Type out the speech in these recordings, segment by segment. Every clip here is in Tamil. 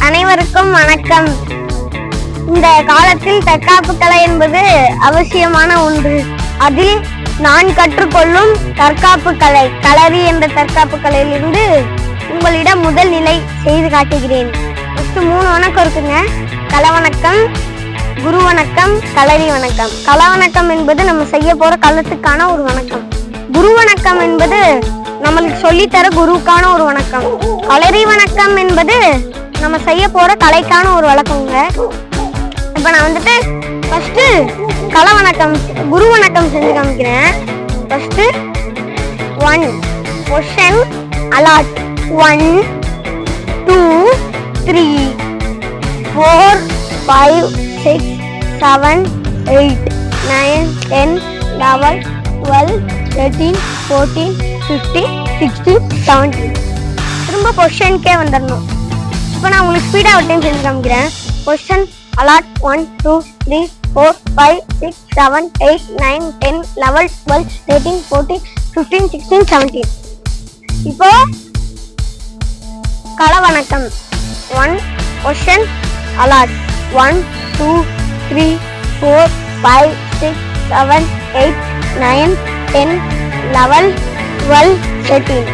அனைவருக்கும் வணக்கம். இந்த காலத்தில் தற்காப்பு கலை என்பது அவசியமான ஒன்று. அதில் நான் கற்றுக்கொள்ளும் தற்காப்பு கலை களரி என்ற தற்காப்பு கலையிலிருந்து உங்களிடம் முதல் நிலை செய்து காட்டுகிறேன். ஃபஸ்ட்டு மூணு வணக்கம் இருக்குங்க. கலை வணக்கம் குரு வணக்கம் களரி வணக்கம். கலை வணக்கம் என்பது நம்ம செய்ய போகிற களத்துக்கான ஒரு வணக்கம். குரு வணக்கம் என்பது நம்மளுக்கு சொல்லித்தர குருவுக்கான ஒரு வணக்கம். கலரி வணக்கம் என்பது நம்ம செய்ய போற கலைக்கான ஒரு வழக்கங்க. இப்போ நான் வந்துட்டு ஃபர்ஸ்ட் கலை வணக்கம் குரு வணக்கம் செஞ்சு காமிக்கிறேன். First one question allot one two three four five six seven eight nine ten eleven twelve thirteen fourteen fifty sixty seventy திரும்ப பொசிஷனுக்கே வந்துடணும் இப்போ நான் உங்களுக்கு ஸ்பீடாக ஒரு டைம் செஞ்சு காமிக்கிறேன். Question allot one two three four five six seven eight nine ten eleven twelve thirteen fourteen fifteen sixteen seventeen இப்போ கலவணக்கம் one question allot one two three four five six seven eight nine ten eleven twelve thirteen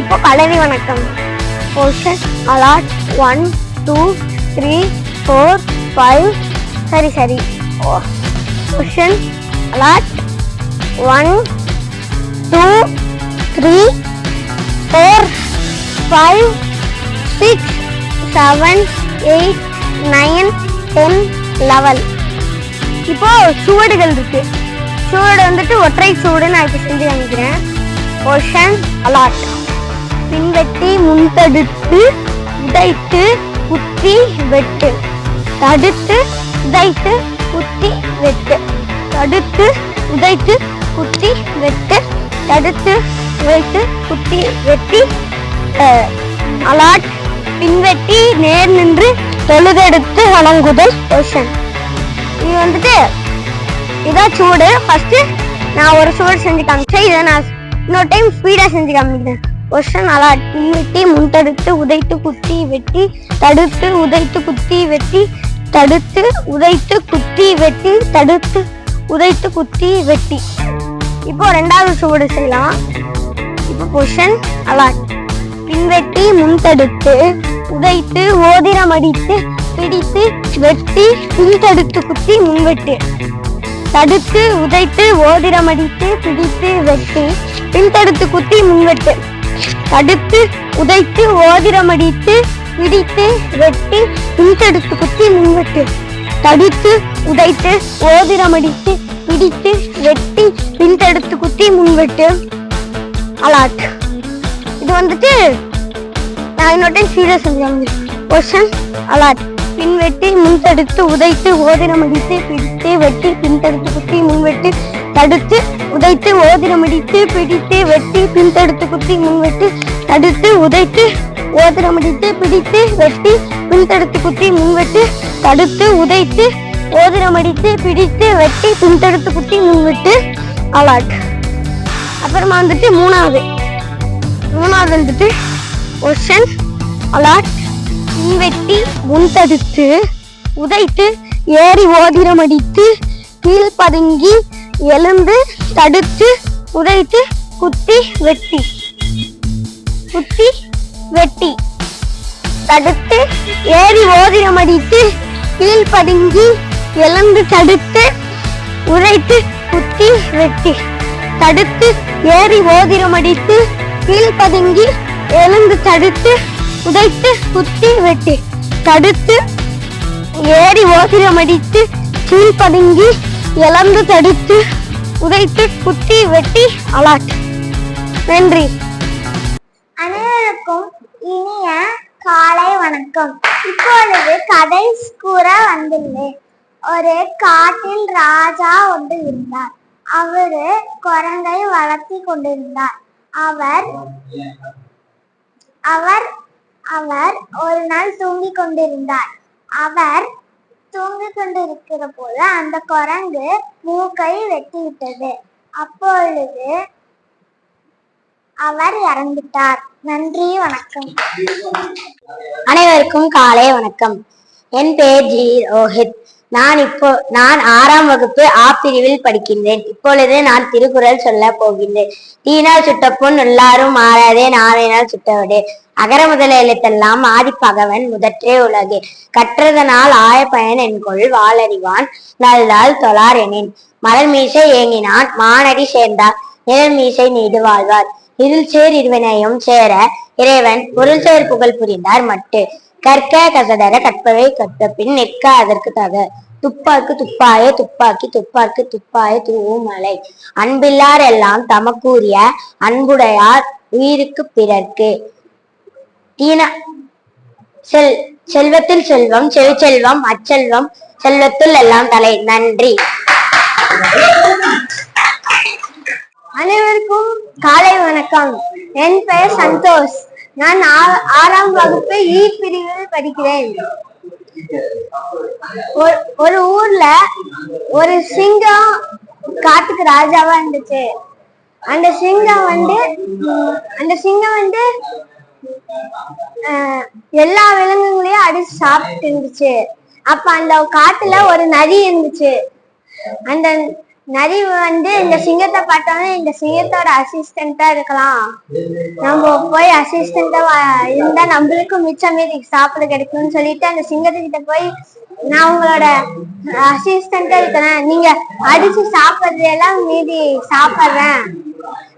இப்போ கலரி வணக்கம். Portion allot one two three four five சரி சரி. Portion allot one two three four five six seven eight nine ten eleven இப்போ சுவடுகள் இருக்கு. சுவடு வந்துட்டு ஒற்றை சுவடு நான் இப்போ செஞ்சு காமிக்கிறேன். போர்ஷன் அலாட் பின்வெட்டி முன்தடுத்து உதைத்து குத்தி வெட்டு. தடுத்து உதைத்து குத்தி வெட்டு. தடுத்து உதைத்து குத்தி வெட்டு. தடுத்து உதைத்து குத்தி வெட்டி. அலாட் பின்வெட்டி நேர் நின்று தொழுதெடுத்து வணங்குதல் பொசிஷன் இது வந்துட்டு இதான் சூடு. ஃபஸ்ட்டு நான் ஒரு சூடு செஞ்சு காமிச்சேன். இதை நான் இன்னொரு டைம் ஸ்பீடாக செஞ்சு காமிக்கிறேன் கொஸ்டின் நல்லா வெட்டி முன்தடுத்து உதைத்து குத்தி வெட்டி தடுத்து உதைத்து குத்தி வெட்டி தடுத்து உதைத்து குத்தி வெட்டி தடுத்து உதைத்து குத்தி வெட்டி. இப்போ ரெண்டாவது சூடு செய்யலாம். இப்போ பொசிஷன் அலாட் பின்வெட்டி முன்தடுத்து உதைத்து ஓதிரம் அடித்து பிடித்து வெட்டி பின்தடுத்து குத்தி முன்வெட்டு. தடுத்து உதைத்து ஓதிரம் அடித்து பிடித்து வெட்டி. பின்தடுத்து குத்தி முன்வெட்டு. தடுத்து உதைத்து ஓதிரம் அடித்து பிடித்து வெட்டி பின்தடுத்து குத்தி முன்வெட்டு. தடுத்து உதைத்து ஓதிரம் அடித்து பிடித்து வெட்டி பின்தடுத்து குத்தி முன்வெட்டு. அலாட். இது வந்துட்டு நான் இன்னொரு டைம் சீரியஸ் செஞ்சாங்க கொஸ்டின் அலாட். பின்வெட்டி முன்தடுத்து உதைத்து ஓதிரம் அடித்து பிடித்து வெட்டி பின்தடுத்து குத்தி முன்வெட்டு தடுத்து உதைத்து ஓதிரம் அடித்து பிடித்து வெட்டி பின்தடுத்து குத்தி முன்வெட்டு தடுத்து உதைத்து ஓதிரம் அடித்து பிடித்து வெட்டி பின்தடுத்து குத்தி முன்வெட்டு தடுத்து உதைத்து ஓதிரம் அடித்து பிடித்து வெட்டி பின்தடுத்து குத்தி முன்வெட்டு அலாட். அப்புறமா வந்துட்டு மூணாவது. மூணாவது வந்துட்டு ஒஷன் அலாட். பின்வெட்டி முன்தடுத்து உதைத்து ஏறி ஓதிரம் அடித்து எலும்பு தடுத்து உதைத்து குத்தி வெட்டி. குத்தி வெட்டி. தடுத்து ஏறி ஓதிரம் அடித்து கீழ் பதுங்கி தடுத்து உரைத்து குத்தி வெட்டி. தடுத்து ஏறி ஓதிரம் அடித்து கீழ் பதுங்கி தடுத்து உதைத்து குத்தி வெட்டி. தடுத்து ஏறி ஓதிரம் அடித்து கீழ் பதுங்கி இழந்து தடுத்து உதைத்து குத்தி வெட்டி அலாட் நன்றி. அனைவருக்கும் இனிய காலை வணக்கம். இப்பொழுது கதை கூற வந்துள்ளேன். ஒரு காட்டில் ராஜா ஒன்று இருந்தார். அவரு குரங்கை வளர்த்தி கொண்டிருந்தார். அவர் அவர் அவர் ஒரு நாள் தூங்கிக் கொண்டிருந்தார். அவர் தூங்கிக் கொண்டிருக்கிற போது அந்த குரங்கு மூக்கை வெட்டிவிட்டது. அப்பொழுது அவர் இறந்துட்டார். நன்றி வணக்கம். அனைவருக்கும் காலை வணக்கம். என் பெயர் ஜி ரோஹித். நான் இப்போ நான் ஆறாம் வகுப்பு ஆ பிரிவில் படிக்கின்றேன். இப்பொழுது நான் திருக்குறள் சொல்ல போகின்றேன். தீனால் சுட்ட பொன் எல்லாரும் மாறாதே நாளையினால் சுட்டவடே அகர முதல எழுத்தெல்லாம் ஆதிப்பகவன் முதற்றே உலகு. கற்றதனால் ஆய பயன் என்கொள் வாளறிவான் நல்லால் தொழார் எனின். மலர் மீசை ஏங்கினான் மானடி சேர்ந்தார். நிழல் மீசை நீடு வாழ்வார். இருள் சேர் இருவினையும் சேர இறைவன் பொருள் சேர் புகழ் புரிந்தார் மட்டு. கற்க கசடர கற்பவை கற்ற பின் நிற்க அதற்கு தக. துப்பாக்கு துப்பாய துப்பாக்கி துப்பாக்கு துப்பாய தூவும் மலை அன்பில்லார் எல்லாம் தமக்கூறிய அன்புடையார் உயிருக்கு பிறர்க்கு. தீன செல் செல்வத்தில் செல்வம் செவிச்செல்வம் அச்செல்வம் செல்வத்தில் எல்லாம் தலை. நன்றி. அனைவருக்கும் காலை வணக்கம். என் பெயர் சந்தோஷ். நான் ஆ- ஆறாம் வகுப்பு இ பிரிவில் படிக்கிறேன். ஒரு- ஒரு ஊர்ல ஒரு சிங்கம் காட்டுக்கு ராஜாவா இருந்துச்சு. அந்த சிங்கம் வந்து அந்த சிங்கம் வந்து எல்லா விலங்குகளையும் அடிச்சு சாப்பிட்டு இருந்துச்சு. அப்ப அந்த காட்டுல ஒரு நரி இருந்துச்சு. அந்த நரி வந்து இந்த சிங்கத்தை பார்த்தோன்னே இந்த சிங்கத்தோட அசிஸ்டண்டா இருக்கலாம். நம்ம போய் அசிஸ்டண்டா இருந்தா நம்மளுக்கும் மிச்சம் மீதி சாப்பிட கிடைக்கும்னு சொல்லிட்டு அந்த சிங்கத்துக்கிட்ட போய் நான் உங்களோட அசிஸ்டண்டா இருக்கிறேன் நீங்க அடிச்சு சாப்பிடுறது எல்லாம் மீதி சாப்பிடுறேன்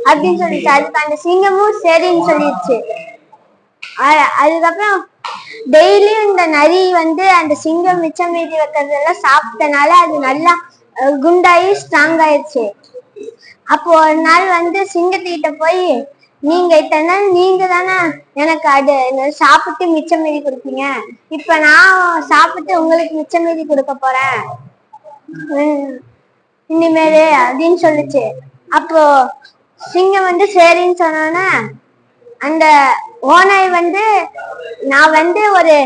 அப்படின்னு சொல்லிச்சு. அதுக்கு அந்த சிங்கமும் சரின்னு சொல்லிடுச்சு. அ- அதுக்கப்புறம் டெய்லியும் இந்த நரி வந்து அந்த சிங்கம் மிச்சம் மீதி வைக்கிறதெல்லாம் சாப்பிட்டனால அது நல்லா குண்டாயி ஸ்ட்ராங் ஆயிடுச்சு. அப்போ ஒரு நாள் வந்து சிங்கத்துக்கிட்ட போய் நீங்க இத்தனை நாள் நீங்க தானே எனக்கு அது என்ன சாப்பிட்டு மிச்சம் மீதி கொடுப்பீங்க. இப்ப நான் சாப்பிட்டு உங்களுக்கு மிச்சம் மீதி கொடுக்க போறேன். இனிமேலு அப்படின்னு சொல்லுச்சு. அப்போ சிங்கம் வந்து சரின்னு சொன்னோன்னே அந்த ஓனாய் வந்து நான் வந்து ஒரு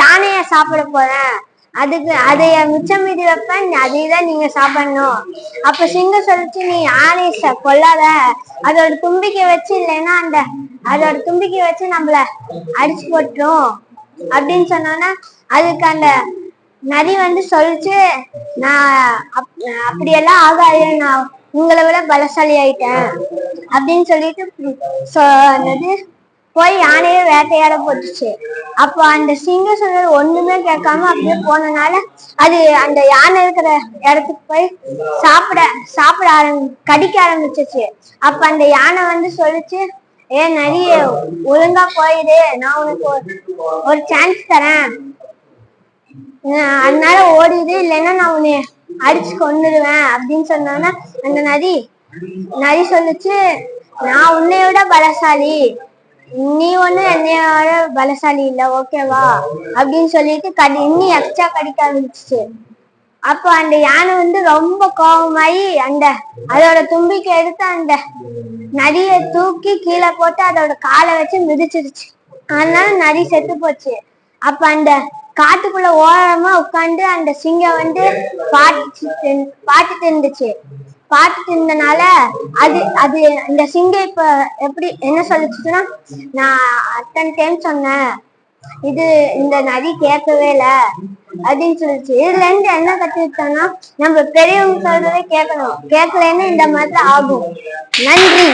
யானைய சாப்பிட போறேன். அதுக்கு அதைய மிச்சம் மீதி வைப்பேன். அதை தான் நீங்க சாப்பிடணும். அப்ப சிங்கம் சொல்லிச்சு நீ யானைய ச- கொல்லாத அதோட தும்பிக்கை வச்சு இல்லைன்னா அந்த அதோட தும்பிக்கை வச்சு நம்மள அடிச்சு போட்டுரும். அப்படின்னு சொன்னோன்னா அதுக்கு அந்த நரி வந்து சொல்லிச்சு நான் அப்- அப்படியெல்லாம் ஆகாது. நான் உங்களை விட பலசாலி ஆயிட்டேன் அப்படின்னு சொல்லிட்டு சொன்னது போய் யானையை வேட்டையாட போட்டுச்சு. அப்போ அந்த சிங்கம் சொன்னது ஒண்ணுமே கேட்காம அப்படியே போனனால அது அந்த யானை இருக்கிற இடத்துக்கு போய் சாப்பிட சாப்பிட ஆரம்பி கடிக்க ஆரம்பிச்சிச்சு. அப்ப அந்த யானை வந்து சொல்லிச்சு ஏ நரிய ஒழுங்கா போயிடு நான் உனக்கு ஒரு- ஒரு சான்ஸ் தரேன். அதனால ஓடிடு இல்லைன்னா நான் உன்னை அடிச்சு கொண்டுடுவேன் அப்படின்னு சொன்னோன்னா அந்த நரி நரி சொல்லுச்சு நான் உன்னையோட பலசாலி. நீ ஒண்ணு என்னையோட பலசாலி இல்ல ஓகேவா அப்படின்னு சொல்லிட்டு கடி இன்னும் எக்ஸ்ட்ரா கடிக்க ஆரம்பிச்சிச்சு. அப்போ அந்த யானை வந்து ரொம்ப கோபமாயி அந்த அதோட தும்பிக்கை எடுத்து அந்த நரிய தூக்கி கீழே போட்டு அதோட காலை வச்சு மிதிச்சிருச்சு. அதனால நரி செத்து போச்சு. அப்ப அந்த காட்டுக்குள்ள ஓரமா உட்காந்து அந்த சிங்கம் வந்து பாட்டு பாட்டுட்டு இருந்துச்சு பாத்துட்டு இருந்தனால அது அது இந்த சிங்க இப்ப எப்படி என்ன சொல்லிச்சுன்னா நான் அத்தனை டைம் சொன்னேன். இது இந்த நதி கேட்கவே இல்ல அப்படின்னு சொல்லிச்சு. இதுல இருந்து என்ன கத்துக்கிட்டோம்னா நம்ம பெரியவங்க சொல்றதே கேட்கணும். கேட்கலன்னு இந்த மாதிரி ஆகும். நன்றி.